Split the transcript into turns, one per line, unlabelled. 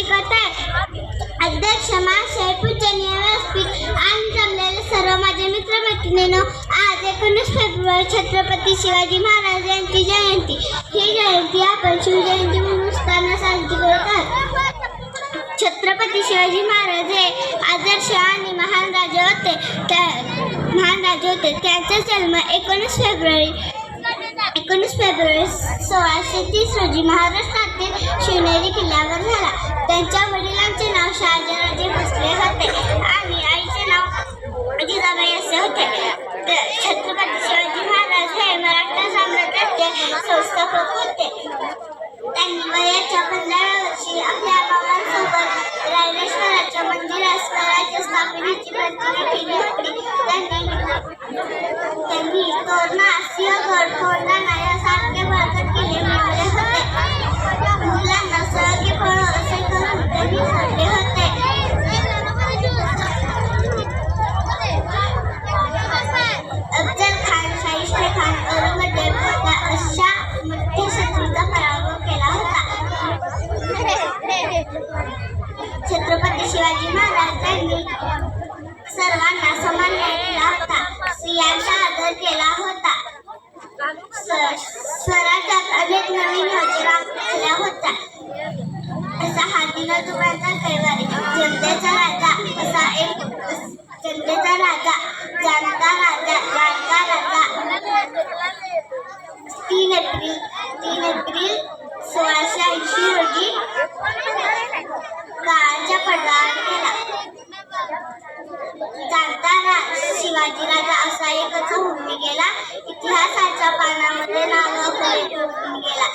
शिकवतात अध्यक्ष महाशय पूजनीय व्यासपीठ आणि जमलेले सर्व माझे मित्र आज एकोणीस फेब्रुवारी छत्रपती शिवाजी महाराज यांची जयंती. ही जयंती आपण शिवजयंती म्हणून असताना साजरी करत आहोत. छत्रपती शिवाजी महाराज हे आदर्श आणि महान राजे होते. त्या महान राजे होते. त्यांचा जन्म एकोणीस फेब्रुवारी एकोणीस फेब्रुवारी सोळाशे तीस रोजी महाराष्ट्रातील शिवनेरी किल्ल्यावर झाला. त्यांच्या वडिलांचे नाव शहाजीराजे भोसले होते. आणि आईचे नाव जिजाबाई असे होते. छत्रपती शिवाजी महाराज हे मराठा साम्राज्याचे संस्थापक होते. त्यांनी वयाच्या पंधराव्या वर्षी आपल्या बाबांसोबत रायरेश्वराच्या मंदिरात स्वराज्य स्थापनेची प्रतिज्ञा केली होती. त्यांनी त्यांनी तोरणा सिंहगड तोरणा शिवाजी महाराजांनी सर्वांना समान न्याय होता. स्त्रियांचा आदर केला होता. स्वराज्यात अनेक नवीन योजना गेला. इतिहासाच्या पानामध्ये नाव गेला.